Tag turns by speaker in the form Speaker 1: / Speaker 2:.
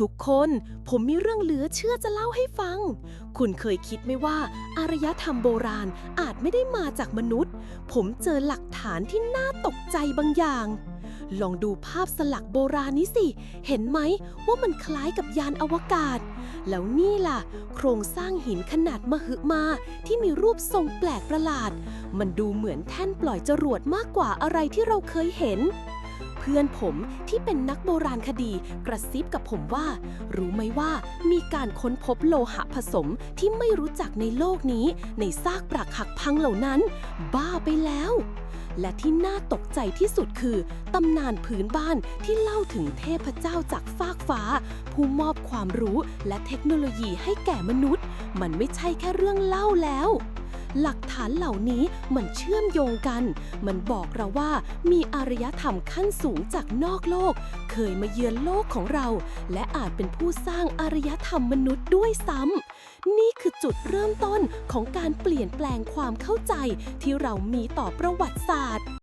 Speaker 1: ทุกคนผมมีเรื่องเหลือเชื่อจะเล่าให้ฟัง คุณเคยคิดไหมว่า อารยธรรมโบราณอาจไม่ได้มาจากมนุษย์ ผมเจอหลักฐานที่น่าตกใจบางอย่าง ลองดูภาพสลักโบราณนี้สิ เห็นไหมว่ามันคล้ายกับยานอวกาศ แล้วนี่ล่ะ โครงสร้างหินขนาดมหึมาที่มีรูปทรงแปลกประหลาด มันดูเหมือนแท่นปล่อยจรวดมากกว่าอะไรที่เราเคยเห็น เพื่อนผมที่เป็นนักโบราณคดีกระซิบกับผมว่า รู้ไหมว่ามีการค้นพบโลหะผสมที่ไม่รู้จักในโลกนี้ ในซากปรักหักพังเหล่านั้น บ้าไปแล้ว และที่น่าตกใจที่สุดคือ ตำนานพื้นบ้านที่เล่าถึงเทพเจ้าจากฟากฟ้า ผู้มอบความรู้และเทคโนโลยีให้แก่มนุษย์ มันไม่ใช่แค่เรื่องเล่าแล้ว หลักฐานเหล่านี้มันเชื่อมโยงกัน มันบอกเราว่ามีอารยธรรมขั้นสูงจากนอกโลก เคยมาเยือนโลกของเรา และอาจเป็นผู้สร้างอารยธรรมมนุษย์ด้วยซ้ำนี่คือจุดเริ่มต้นของการเปลี่ยนแปลงความเข้าใจที่เรามีต่อประวัติศาสตร์